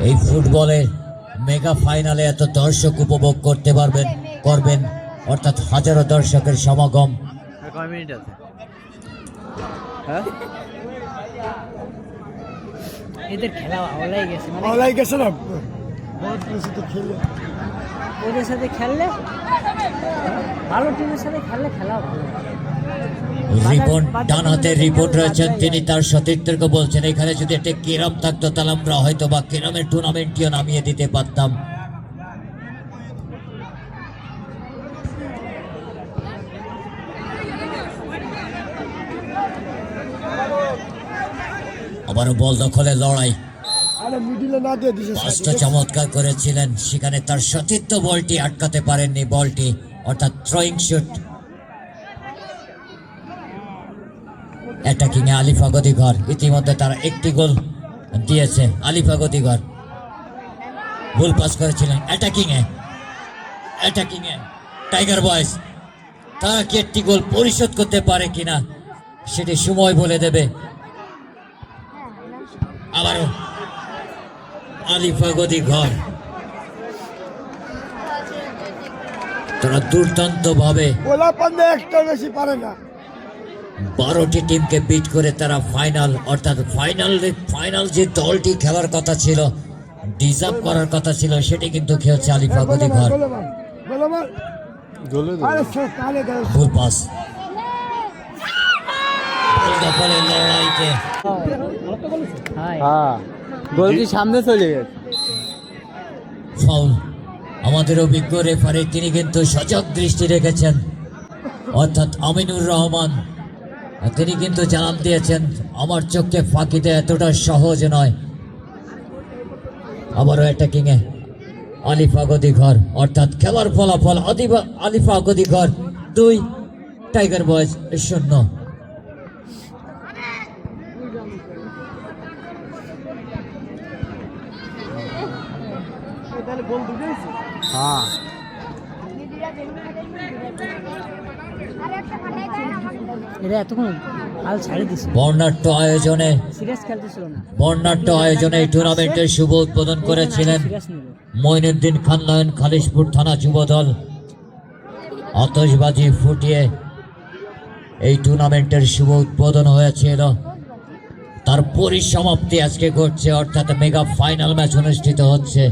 এই ফুটবলের মেগা ফাইনালে এত দর্শক উপভোগ করতে পারবেন করবেন অর্থাৎ হাজারো দর্শকের সমাগম। কয় মিনিট আছে? হ্যাঁ? এদের খেলা গেছে মানে গেছে না? বেশি তো ওদের সাথে খেললে? ভালো টিমের সাথে খেললে খেলা ভালো। রিপন, ডান হাতের রিপোর্ট রয়েছেন। তিনি তার সতীর্থকে বলছেন, এখানে যদি একটা কেরাম থাকতো, তাহলে আমরা হয়তো বা কেরামের টুর্নামেন্টটিও নামিয়ে দিতে পারতাম। আবারও বল দখলের লড়াই। পাঁচটা চমৎকার করেছিলেন। সেখানে তার সতীর্থ বলটি আটকাতে পারেননি। বলটি, অর্থাৎ থ্রোয়িং শুট আলিফা গদিঘর ইতিমধ্যে তারা একটি গোল দিয়েছে আলিফা গদিঘর ভুল পাস করেছিলেন। অ্যাটাকিং এ। অ্যাটাকিং এ। টাইগার বয়েস তারা কি একটি গোল পরিশোধ করতে পারে কিনা, সেটি সময় বলে দেবে। আবারও আলিফা গদিঘর তারা দুর্দান্ত ভাবে একটা বেশি পারে না। বারোটি টিমকে বিট করে তারা ফাইনাল অর্থাৎ ফাইনাল ফাইনাল যে দলটি খেলার কথা ছিল ডিজার্ভ করার কথা ছিল সেটি কিন্তু খেলছে আলিফা গদিঘর। ভুল পাস লড়াইতে। হ্যাঁ। গোল কি সামনে চলে গেছে। ফাউল আমাদের অভিজ্ঞ রেফারি তিনি কিন্তু সজাগ দৃষ্টি রেখেছেন। অর্থাৎ আমিনুর রহমান তিনি কিন্তু জানান দিয়েছেন, আমার চোখকে ফাঁকিতে এতটা সহজ নয়। আবারও একটা এ আলিফা গদিঘর অর্থাৎ খেলার ফলাফল আদিবা, আলিফা গদি ঘর দুই টাইগার বয়েজ শূন্য। হ্যাঁ। এরা এতক্ষণ হাল ছাড়ি দিছে। বর্ণাঢ্য আয়োজনে সিরিয়াস খেলতেছিল না। বর্ণাঢ্য আয়োজনে এই টুর্নামেন্টের শুভ উদ্বোধন করেছিলেন মঈনুদ্দিন খালিশপুর থানা যুবদল আতশবাজি ফুটিয়ে এই টুর্নামেন্টের শুভ উদ্বোধন হয়েছিল। তার পরিসমাপ্তি আজকে ঘটছে অর্থাৎ মেগা ফাইনাল ম্যাচ অনুষ্ঠিত হচ্ছে।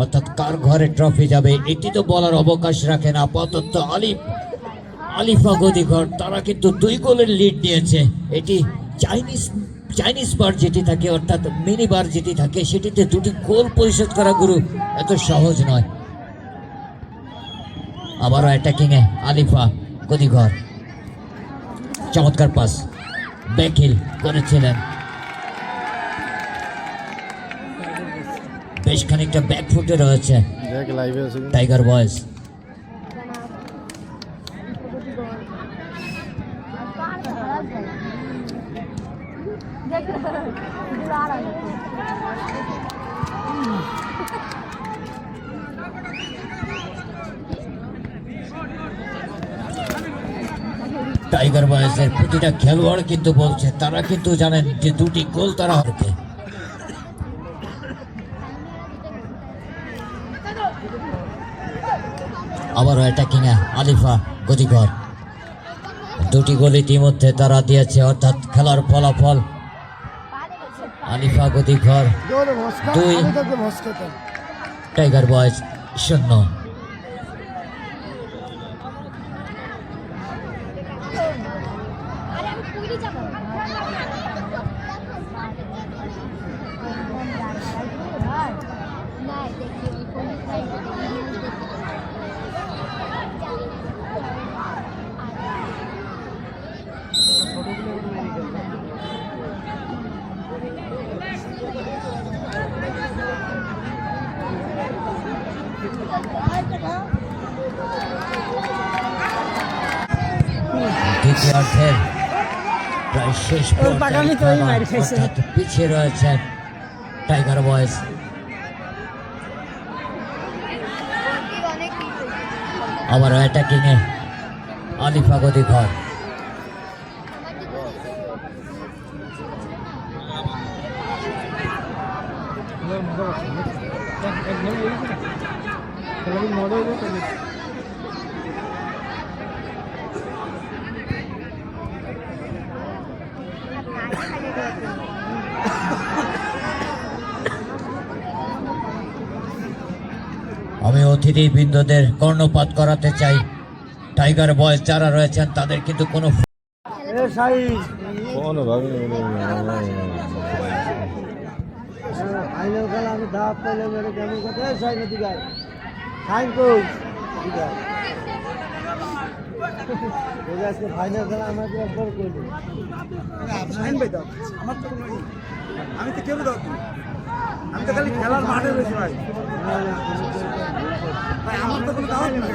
অর্থাৎ কার ঘরে ট্রফি যাবে এটি তো বলার অবকাশ রাখেন আপাতত আলিফ। আলিফা গদিঘর তারা কিন্তু দুই গোলের লিড নিয়েছে। এটি চাইনিজ চাইনিজ বার যেটি থাকে অর্থাৎ মিনি বার যেটি থাকে সেটিতে দুটি গোল পরিশোধ করা গুরু এত সহজ নয়। আবারও অ্যাটাকিং এ আলিফা গদিঘর চমৎকার পাস ব্যাকিল করেছিলেন। বেশ খানিকটা ব্যাক ফুটে রয়েছে। টাইগার বয়েস টাইগার বয়েসের প্রতিটা খেলোয়াড় কিন্তু বলছে, তারা কিন্তু জানেন যে দুটি গোল তারা হবে আবারও অ্যাটাকিং এ আলিফা গদিঘর দুটি গোল ইতিমধ্যে তারা দিয়েছে, অর্থাৎ খেলার ফলাফল আলিফা গতি ঘর দুই। টাইগার বয়স শূন্য দ্বিতীয়ার্ধের প্রায় শেষ পিছিয়ে রয়েছে টাইগার বয়েজ অনেক আবার অ্যাটাকিং এ আলিফা গদিঘর আমার আমি অতিথি বৃন্দদের কর্ণপাত করাতে চাই। টাইগার বয়েস যারা রয়েছেন তাদের কিন্তু কোনো ফাইনাল খেলা আমি আমাকে একবার আমার তো আমি তো কেউ দাও আমি তো খালি খেলার মাঠে রয়েছি ভাই। ভাই আমার তো কোনো দাওয়াত নেই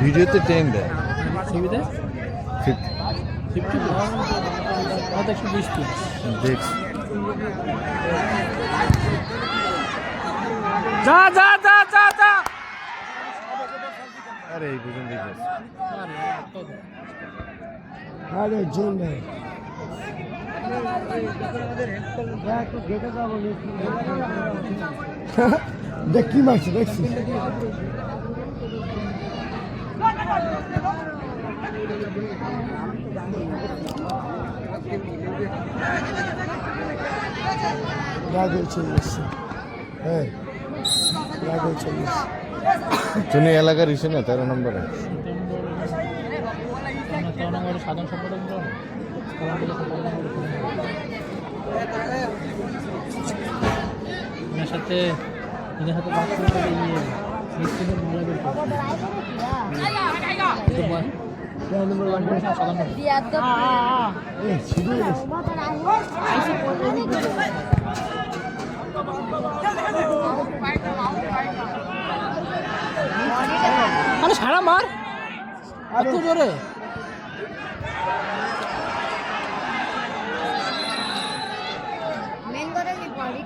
ভিডিওতে টেন দেয় দেখছি যা যা যা যা যা আরে এই দুজন দেখে আরে জল নেই একটু দেখে কি মারছে দেখছি হ্যাঁ তুমি এলাকার ইসে না তেরো নম্বরে? সাধারণ সম্পাদক ওনার সাথে ওদের সাথে বাদ করে ইয়ে মিস্ত্রিদের মারা বের আরে, সারা মার। এত জোরে মেন কথা কি বডিতে পাল্টা আচ্ছা মাইরে নি বডিতে পাল্টা দিছে তো, ঠিক আছে কাটিছে নাকি না ও মস্কা দিছে এর এর- এর স্কুলে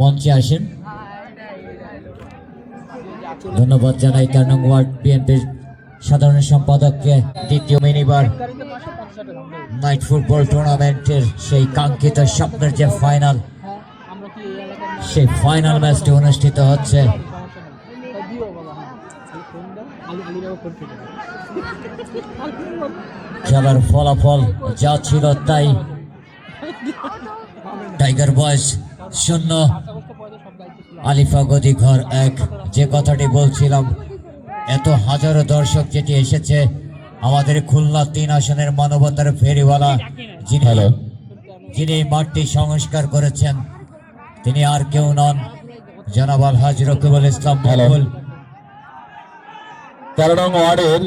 মঞ্চে আসেন। ধন্যবাদ জানাই তেরো নং ওয়ার্ড বিএনপির সাধারণ সম্পাদককে দ্বিতীয় মিনিবার নাইট ফুটবল টুর্নামেন্টের সেই কাঙ্ক্ষিত স্বপ্নের যে ফাইনাল, সেই ফাইনাল ম্যাচটি অনুষ্ঠিত হচ্ছে। খেলার ফলাফল যা ছিল তাই। টাইগার বয়েজ শূন্য। আলিফা গদি ঘর এক। যে কথাটি বলছিলাম এত হাজারো দর্শক যেটি এসেছে আমাদের খুলনা তিন আসনের মানবতার ফেরিওয়ালা যিনি যিনি এই মাঠটি সংস্কার করেছেন তিনি আর কেউ নন। জনাব আলহাজ রকিবুল ইসলাম মকবুল তেরো নং ওয়ার্ডের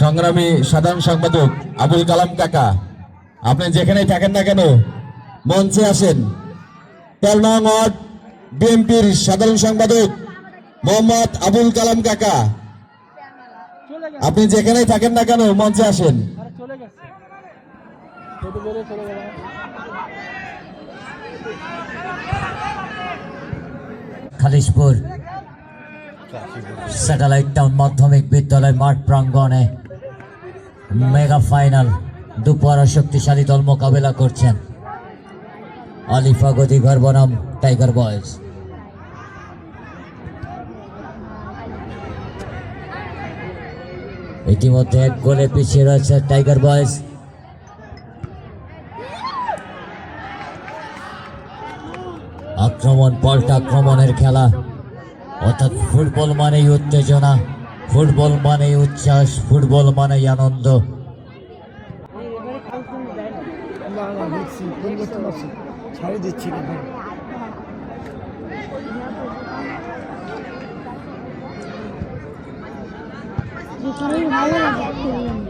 সংগ্রামী সাধারণ সম্পাদক আবুল কালাম কাকা। আপনি যেখানেই থাকেন না কেন মঞ্চে আসেন। তেরো নং বিএনপির সাধারণ সম্পাদক মোহাম্মদ আবুল কালাম কাকা। আপনি যেখানেই থাকেন না কেন, মঞ্চে আসেন। খালিশপুর স্যাটেলাইট টাউন মাধ্যমিক বিদ্যালয় মাঠ প্রাঙ্গণে মেগা ফাইনাল। দুপুর শক্তিশালী দল মোকাবেলা করছেন। আলিফা গদিঘর বনাম টাইগার বয়েজ ইতিমধ্যে এক গোলে পিছিয়ে রয়েছে টাইগার বয়েজ আক্রমণ, পাল্টা আক্রমণের খেলা। অর্থাৎ ফুটবল মানেই উত্তেজনা, ফুটবল মানেই উচ্ছ্বাস, ফুটবল মানেই আনন্দ। ছাড়ে দিচ্ছি কিন্তু ভালো লাগে।